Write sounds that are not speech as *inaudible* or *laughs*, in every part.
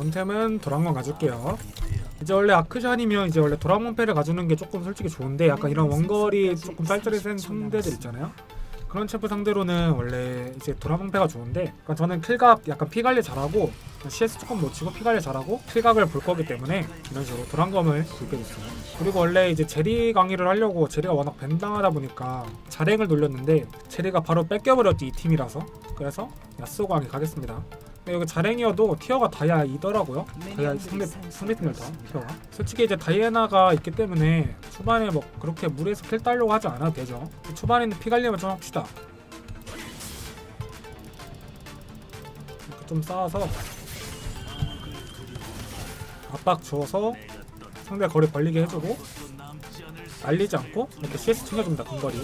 본템은 도랑만 가줄게요. 이제 원래 아크샨이면 이제 원래 도랑몬패를 가주는 게 조금 솔직히 좋은데 약간 이런 원거리 조금 짤짤이 센 상대들 있잖아요. 그런 챔프 상대로는 원래 이제 도라몽패가 좋은데 그러니까 저는 킬각 약간 피 관리 잘하고 CS 조금 놓치고 피 관리 잘하고 킬각을 볼 거기 때문에 이런 식으로 도란검을 들게 됐어요. 그리고 원래 이제 제리 강의를 하려고 제리가 워낙 벤당하다 보니까 자랭을 돌렸는데 제리가 바로 뺏겨버렸지 이 팀이라서 그래서 야스오 강의 가겠습니다. 여기 자랭이어도 티어가 다이아 2더라고요. 다이아 상대 상대팀들 다 티어가. 솔직히 이제 다이애나가 있기 때문에 초반에 뭐 그렇게 무리해서 킬 따려고 하지 않아도 되죠. 초반에는 피 관리만 좀 합시다. 이렇게 좀 쌓아서 압박 줘서 상대 거리 벌리게 해주고 날리지 않고 이렇게 CS 챙겨줍니다 근거리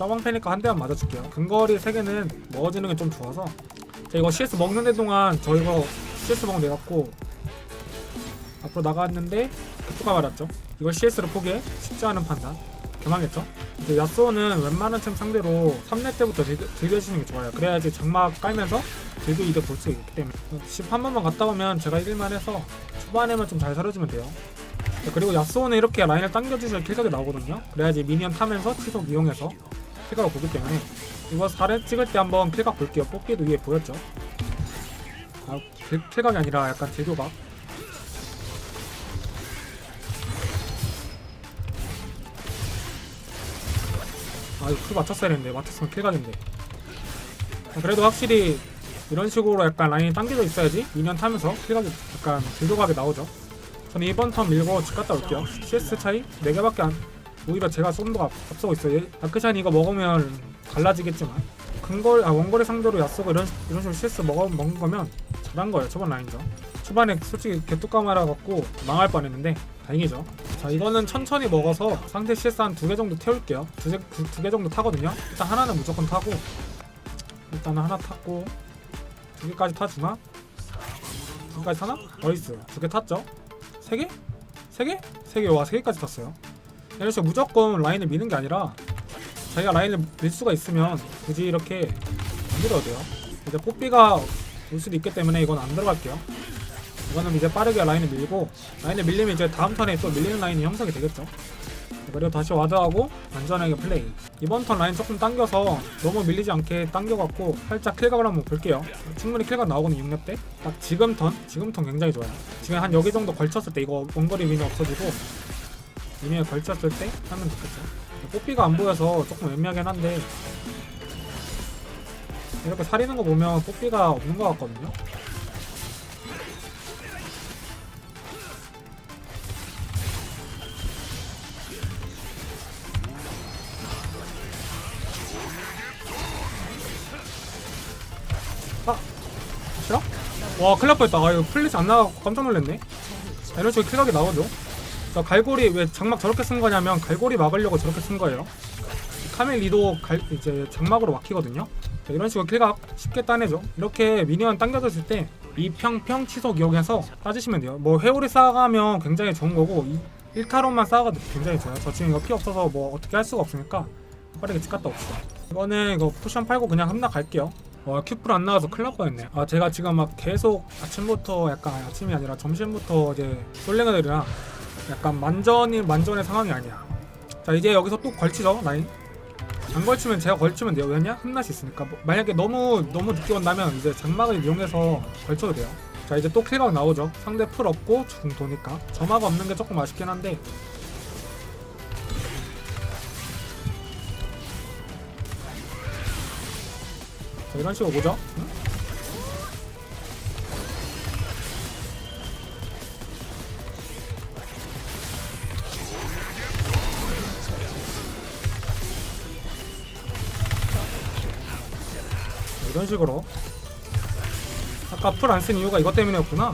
자, 떠방패니까 한 대만 맞아줄게요. 근거리 3개는 먹어주는 게 좀 좋아서. 자 이거 CS 먹는 데 동안 저 이거 CS 먹은 돼갖고 앞으로 나갔는데 개뚜가 말았죠? 이걸 CS로 포기해? 쉽지 않은 판단. 개망했죠? 이제 야스오는 웬만한 챔 상대로 3렙 때부터 들겨주시는 게 좋아요. 그래야지 장막 깔면서 들고 이득 볼 수 있기 때문에. 10한 번만 갔다 오면 제가 이길만 해서 초반에만 좀잘 살려주면 돼요. 네, 그리고 야스오는 이렇게 라인을 당겨주셔야 킬각이 나오거든요. 그래야지 미니언 타면서 치속 이용해서 킬각을 보기 때문에 이거 4렙 찍을 때 한번 킬각 볼게요 뽑기도 위에 보였죠. 아 킬- 킬각이 아니라 약간 딜교각 아 이거 킬 맞췄어야 했는데 맞췄으면 킬각인데 아, 그래도 확실히 이런 식으로 약간 라인이 당겨져 있어야지 미니언 타면서 킬각이 약간 딜교각이 나오죠. 저는 이번 턴 밀고 집 갔다 올게요. CS 차이 4개밖에 안 오히려 제가 좀 더 앞서고 있어요 얘- 아크샨 이거 먹으면 달라지겠지만 근거리 아 원거리 상대로 야쏘고 이런 이런 식으로 CS 먹어 먹은 거면 잘한 거예요 초반 라인전 초반에 솔직히 개뚜까 말아갖고 망할 뻔했는데 다행이죠 자 이거는 천천히 먹어서 상대 CS 한 두 개 정도 태울게요 두개두개 정도 타거든요 일단 하나는 무조건 타고 일단은 하나 탔고 두 개까지 타주나? 두 개까지 타나? 나이스 두 개 탔죠? 세 개? 세 개? 세 개, 와, 세 개까지 탔어요. 식으로 무조건 라인을 미는 게 아니라 자기가 라인을 밀 수가 있으면 굳이 이렇게 안 밀어도 돼요. 이제 뽀삐가 올 수도 있기 때문에 이건 안 들어갈게요. 이거는 이제 빠르게 라인을 밀고 라인을 밀리면 이제 다음 턴에 또 밀리는 라인이 형성이 되겠죠. 그리고 다시 와드하고 안전하게 플레이. 이번 턴 라인 조금 당겨서 너무 밀리지 않게 당겨갖고 살짝 킬각을 한번 볼게요. 충분히 킬각 나오거든요 6렙 때. 딱 지금 턴, 지금 턴 굉장히 좋아요. 지금 한 여기 정도 걸쳤을 때 이거 원거리 미니 없어지고 미니에 걸쳤을 때 하면 좋겠죠. 뽀삐가 안 보여서 조금 애매하긴 한데 이렇게 사리는 거 보면 뽀삐가 없는 것 같거든요. 아 싫어? 와날 뻔했다 아 이거 플래시 안 나가고 깜짝 놀랐네 자, 이런 식으로 킬각이 나오죠 자 갈고리 왜 장막 저렇게 쓴 거냐면 갈고리 막으려고 저렇게 쓴 거예요. 카멜 리도 갈, 이제 장막으로 막히거든요. 자, 이런 식으로 킬각 쉽게 따내죠. 이렇게 미니언 당겨졌을 때 이평평 치속 이용해서 따지시면 돼요. 뭐 회오리 쌓아가면 굉장히 좋은 거고 1타로만 쌓아가도 굉장히 좋아요. 저 지금 이거 피 없어서 뭐 어떻게 할 수가 없으니까 빠르게 집 갔다 옵시다. 이거는 이거 포션 팔고 그냥 흠나 갈게요. 와 큐플 안 나와서 큰일 날 뻔했네. 아 제가 지금 막 계속 아침부터 약간 아침이 아니라 점심부터 이제 솔랭이들이랑 약간 만전이 만전의 상황이 아니야. 자 이제 여기서 또 걸치죠 라인. 안 걸치면 제가 걸치면 돼요. 왜냐? 수 있으니까. 뭐, 만약에 너무 너무 늦게 온다면 이제 장막을 이용해서 걸쳐도 돼요. 자 이제 또 킬각 나오죠. 상대 풀 없고 중 도니까. 점화가 없는 게 조금 아쉽긴 한데. 자, 이런 식으로 보죠. 응? 이런 식으로. 아까 풀 안 쓴 이유가 이것 때문이었구나.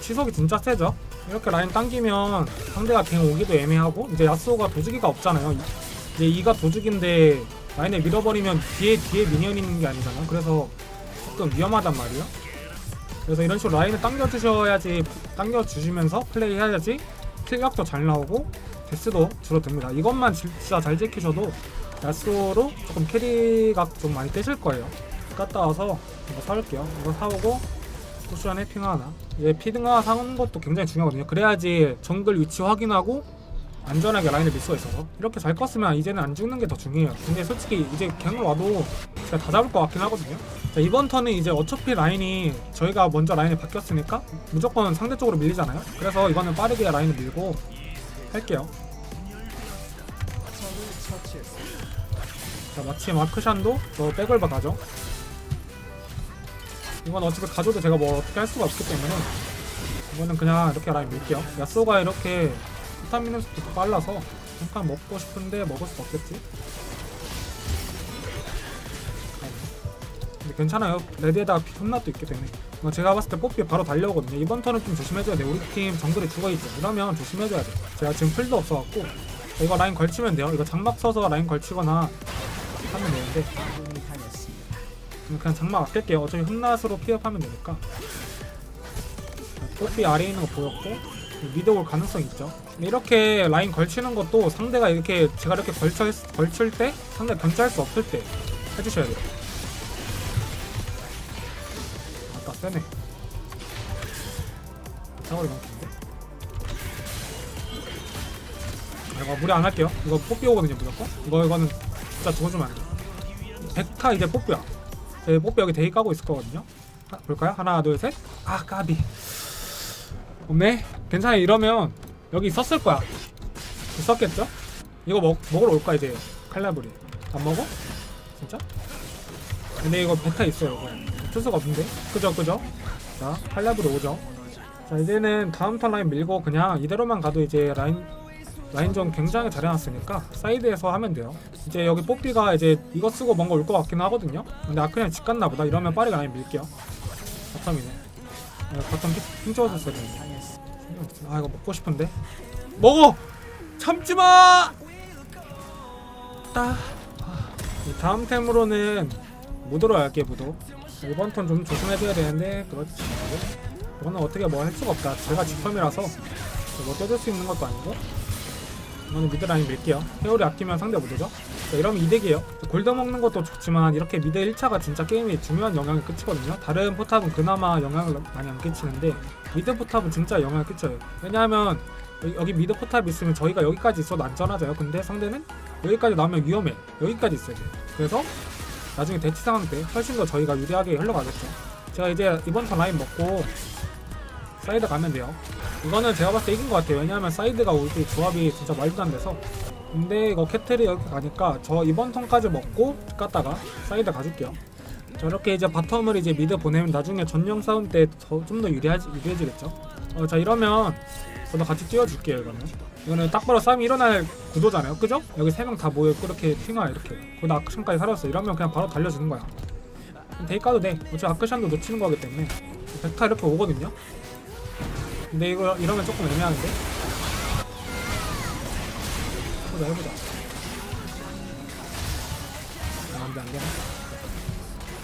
치석이 진짜 세죠? 이렇게 라인 당기면 상대가 갱 오기도 애매하고 이제 야스오가 도주기가 없잖아요. 이- 이제 이가 도주기인데 라인을 밀어버리면 뒤에 뒤에 미니언 있는 게 아니잖아 그래서 조금 위험하단 말이에요. 그래서 이런 식으로 라인을 당겨주셔야지 당겨주시면서 플레이 해야지 킬각도 잘 나오고 데스도 줄어듭니다. 이것만 진짜 잘 지키셔도 야스오로 조금 캐리각 좀 많이 떼실 거예요 갔다 와서 이거 사올게요. 이거 사오고 쿠션에 핑 하나. 이제 피드가 사는 것도 굉장히 중요하거든요. 그래야지 정글 위치 확인하고 안전하게 라인을 밀 수가 있어서. 이렇게 잘 껐으면 이제는 안 죽는 게 더 중요해요. 근데 솔직히 이제 갱을 와도 제가 다 잡을 것 같긴 하거든요. 자 이번 턴은 이제 어차피 라인이 저희가 먼저 라인이 바뀌었으니까 무조건 상대 쪽으로 밀리잖아요. 그래서 이거는 빠르게 라인을 밀고 할게요. 자 마침 아크샨도 저 백을바 가죠 이건 어차피 가져도 제가 뭐 어떻게 할 수가 없기 때문에 이거는 그냥 이렇게 라인 밀게요. 야쏘가 이렇게 미는 속도 빨라서 잠깐 먹고 싶은데 먹을 수 없겠지? 근데 괜찮아요. 레드에다가 피 홈낫도 있기 때문에. 이거 제가 봤을 때 뽀삐 바로 달려오거든요. 이번 턴은 좀 조심해줘야 돼 우리 팀 정글에 죽어있죠. 이러면 조심해줘야 돼 제가 지금 풀도 없어갖고 자, 이거 라인 걸치면 돼요. 이거 장막 서서 라인 걸치거나 하면 되는데. 음, 그냥 장막 아낄게요. 어차피 흠낫으로 피업하면 되니까. 뽀삐 아래에 있는 거 보였고 미드 올 가능성이 있죠. 이렇게 라인 걸치는 것도 상대가 이렇게 제가 이렇게 걸쳐 걸칠 때 상대 견제할 수 없을 때 해주셔야 돼요. 아까 세네. 사거리 긴데? 아, 이거 무리 안 할게요. 이거 뽀삐 오거든요 무조건. 이거 이거는 진짜 죽어주면 안 돼 백타 이제 뽀삐야 제 뽀삐 여기 대기 까고 있을 거거든요. 하, 볼까요? 하나 둘셋아 까비. 없네. 괜찮아 이러면 여기 있었을 거야. 있었겠죠? 이거 먹, 먹으러 올까 이제. 칼라브리. 안 먹어? 진짜? 근데 이거 베타 있어요 이거. 어쩔 수가 없는데. 그죠 그죠? 자 칼라브리 오죠. 자 이제는 다음 턴 라인 밀고 그냥 이대로만 가도 이제 라인 라인전 굉장히 잘해놨으니까 사이드에서 하면 돼요. 이제 여기 뽀삐가 이제 이거 쓰고 뭔가 올 것 같긴 하거든요. 근데 아크냥 집 갔나 보다. 이러면 빠르게 라인 밀게요. 바텀이네. 아, 바텀 핑- 핑 찍어줬어야 되는데 아 이거 먹고 싶은데. 먹어! 참지마! 따. 아, 이 다음 템으로는 무도로 할게 무도. 이번 턴 좀 조심해줘야 되는데 그렇지. 이거는 어떻게 뭐 할 수가 없다. 제가 지펌이라서 뭐 떼줄 수 있는 것도 아니고 이거는 미드 라인 밀게요. 회오리 아끼면 상대 자, 이러면 이득이에요. 골드 먹는 것도 좋지만 이렇게 미드 1차가 진짜 게임에 중요한 영향을 끼치거든요. 다른 포탑은 그나마 영향을 많이 안 끼치는데 미드 포탑은 진짜 영향을 끼쳐요. 왜냐하면 여기, 미드 포탑 있으면 저희가 여기까지 있어도 안전하잖아요. 근데 상대는 여기까지 나오면 위험해. 여기까지 있어야 돼 그래서 나중에 대치 상황 때 훨씬 더 저희가 유리하게 흘러가겠죠. 제가 이제 이번 턴 라인 먹고 사이드 가면 돼요 이거는 제가 봤을 때 이긴 것 같아요. 왜냐하면 사이드가 올 때 조합이 진짜 말도 안 돼서. 근데 이거 캐틀이 이렇게 가니까 저 이번 턴까지 먹고 갔다가 사이드 가줄게요. 저렇게 이제 바텀을 이제 미드 보내면 나중에 전령 싸움 때 좀 더 유리하지 유리해지겠죠? 어, 자 이러면 저도 같이 뛰어줄게요 이거는. 이거는 딱 봐도 싸움이 일어날 구도잖아요. 그죠? 여기 세 명 다 모여있고 이렇게 팅아 이렇게. 거기다 아크션까지 살았어. 이러면 그냥 바로 달려주는 거야. 데이 까도 돼. 어차피 아크션도 놓치는 거기 때문에. 백타 이렇게 오거든요 근데 이거 이러면 조금 애매한데? 해보자 해보자. 아, 안돼 안돼.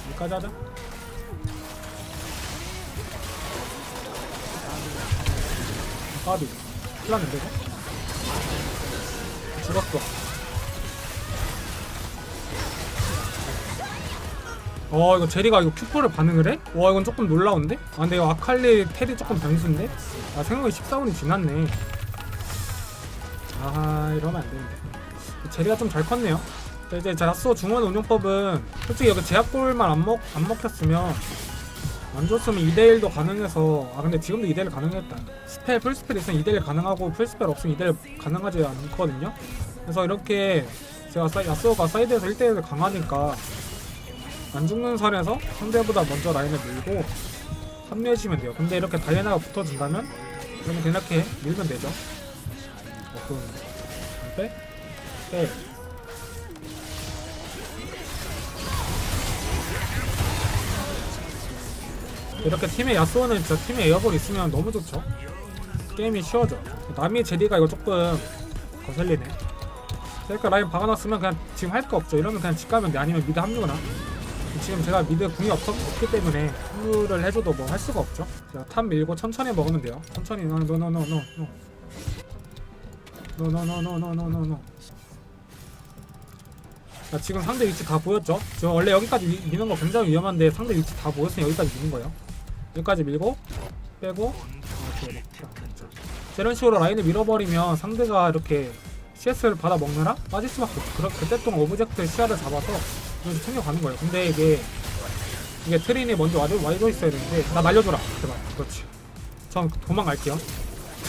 여기까지 하자. 까비 큰일 났는데 이거? 죽었어 어 이거 제리가 이거 큐포를 반응을 해? 와 이건 조금 놀라운데? 아 근데 이거 아칼리 테리 조금 변수인데? 아 생각이 14분이 지났네 아 이러면 안 되는데 제리가 좀 잘 컸네요 자, 이제 자스오 중원 운용법은 솔직히 여기 제압골만 안, 먹, 안 먹혔으면 안 줬으면 2대1도 가능해서 아 근데 지금도 2대1 가능했다 스펠 풀스펠 있으면 2대1 가능하고 풀스펠 없으면 2대1 가능하지 않거든요 그래서 이렇게 제가 사, 야스오가 사이드에서 1대1 강하니까 안 죽는 선에서 상대보다 먼저 라인을 밀고 합류해주면 돼요. 근데 이렇게 다이애나가 붙어준다면 그러면 이렇게 밀면 되죠. 어 그럼 안 빼? 빼. 이렇게 팀에 야스오는 진짜 팀에 에어볼 있으면 너무 좋죠. 게임이 쉬워져. 남이 제리가 이거 조금 거슬리네. 그러니까 라인 박아놨으면 그냥 지금 할 거 없죠. 이러면 그냥 집 가면 돼. 아니면 미드 합류거나 지금 제가 미드 궁이 없, 없기 때문에 합류를 해줘도 뭐 할 수가 없죠 자, 탑 밀고 천천히 먹으면 돼요 천천히 노노노노노 노노노노노노노노 자 지금 상대 위치 다 보였죠? 저 원래 여기까지 미, 미는 거 굉장히 위험한데 상대 위치 다 보였으니 여기까지 미는 거예요 여기까지 밀고 빼고 이렇게. 이런 식으로 라인을 밀어버리면 상대가 이렇게 CS를 받아 먹느라 빠질 수밖에. 그렇 그때 동안 오브젝트 시야를 잡아서 이렇게 챙겨가는 거예요. 근데 이게 이게 트린이 먼저 와줘 와줘 있어야 되는데 나 날려줘라 제발. 그렇지. 전 도망갈게요. *laughs*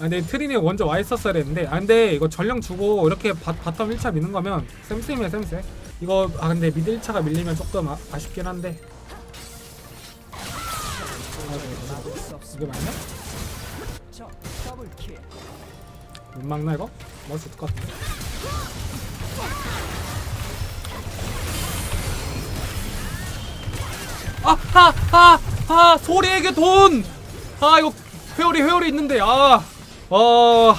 아, 근데 트린이 먼저 와 있었어야 되는데 아 근데 이거 전령 주고 이렇게 바, 바텀 1차 미는 거면 쌤쌤이야 쌤쌤 이거 아 근데 미드 1차가 밀리면 조금 아, 아쉽긴 한데 아, 이게 맞냐? 못 막나 이거? 먹을 수 있을 것 같은데 아하하하 소리에게 돈! 아 이거 회오리 회오리 있는데 아, 아,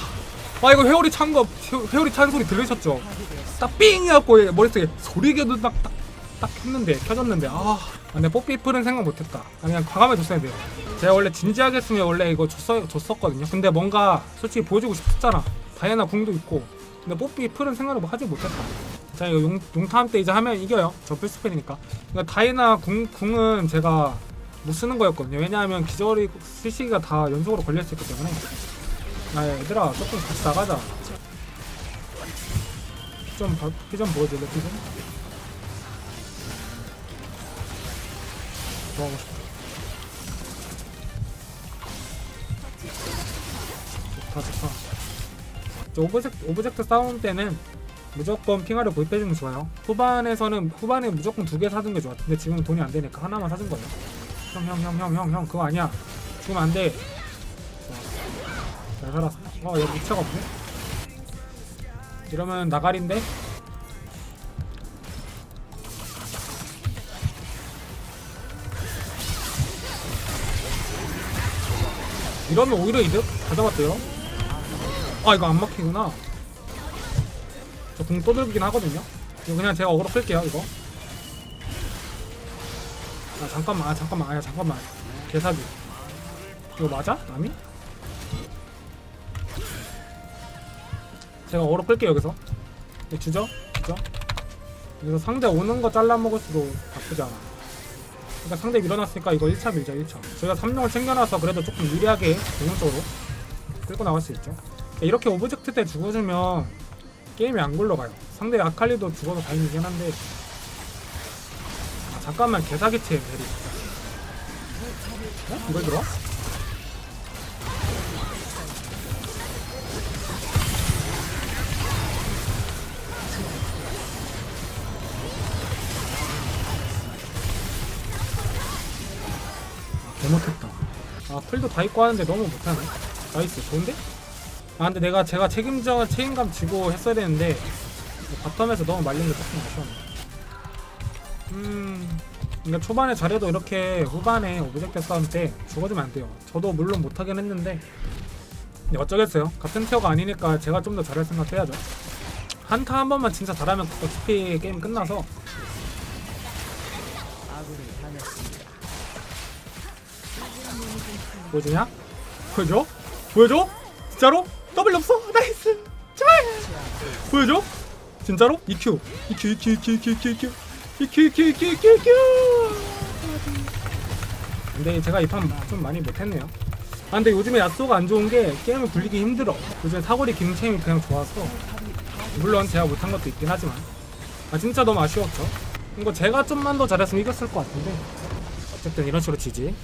아 이거 회오리 찬 거 회오리 찬 소리 들으셨죠? 딱 삥 해갖고 머릿속에 소리에게도 딱 딱 딱 했는데 켜졌는데 아 근데 뽀삐 풀은 생각 못했다. 아, 그냥 과감하게 줬어야 돼요. 제가 원래 진지하게 했으면 원래 이거 줬어, 줬었거든요. 근데 뭔가 솔직히 보여주고 싶었잖아. 다이애나 궁도 있고. 근데 뽀삐 풀은 생각을 뭐 하지 못했다 자 이거 용, 용타임 때 이제 하면 이겨요. 저 필수팬이니까. 그러니까 다이애나 궁, 궁은 제가 못 쓰는 거였거든요. 왜냐하면 기절이 실시기가 다 연속으로 있기 때문에. 아 얘들아 조금 같이 나가자. 피좀 피좀 보여줄래 피좀? 뭐 하고 싶어? 좋다 좋다. 저 오브젝트, 오브젝트 싸움 때는 무조건 핑하를 구입해주면 좋아요. 후반에서는 후반에 무조건 두 개 사둔 게 좋아. 근데 지금 돈이 안 되니까 하나만 사준 거예요. 형 형 형 형 형 형 그거 아니야. 죽으면 안돼. 잘 살았어. 어 여기 무차가 없네. 이러면 나가린데? 이러면 오히려 이득? 다 잡았대요. 아 이거 안 막히구나 저공 떠들긴 하거든요. 이거 그냥 제가 어그로 끌게요 이거. 아 잠깐만. 아 잠깐만. 아 잠깐만. 개사기. 이거 맞아? 남이? 제가 어그로 끌게요 여기서. 이거 주죠? 주죠? 여기서 상대 오는 거 잘라 먹을 수도 나쁘지 않아. 그러니까 상대 밀어놨으니까 이거 1차 밀자 1차. 저희가 3명을 챙겨놔서 그래도 조금 유리하게 공격적으로 끌고 나갈 수 있죠. 그러니까 이렇게 오브젝트 때 죽어주면 게임이 안 굴러가요 상대 아칼리도 죽어서 다행이긴 한데 아, 잠깐만 개사기체 대리 어? 이걸 들어? 개 못했다. 아 풀도 다 있고 하는데 너무 못하네. 나이스 좋은데? 아 근데 내가 제가 책임져 책임감 지고 했어야 되는데 바텀에서 너무 말린 게 조금 아쉬웠네. 음. 그러니까 초반에 잘해도 이렇게 후반에 오브젝트 싸움 때 죽어주면 안 돼요. 저도 물론 못하긴 했는데 근데 어쩌겠어요. 같은 티어가 아니니까 제가 좀 더 잘할 생각 해야죠. 한타 한 번만 진짜 잘하면 어차피 게임 끝나서 보여주냐? 보여줘? 보여줘? 진짜로? 더블 없어? 나이스! 제발! 보여줘? 진짜로? EQ EQ EQ EQ EQ EQ EQ EQ EQ EQ EQ EQ 근데 제가 이 판 좀 많이 못했네요 아 근데 요즘에 야쏘가 안 좋은 게 게임을 굴리기 힘들어 요즘에 사거리 갱체임이 그냥 좋아서 물론 제가 못한 것도 있긴 하지만 아 진짜 너무 아쉬웠죠 이거 제가 좀만 더 잘했으면 이겼을 것 같은데 어쨌든 이런 식으로 지지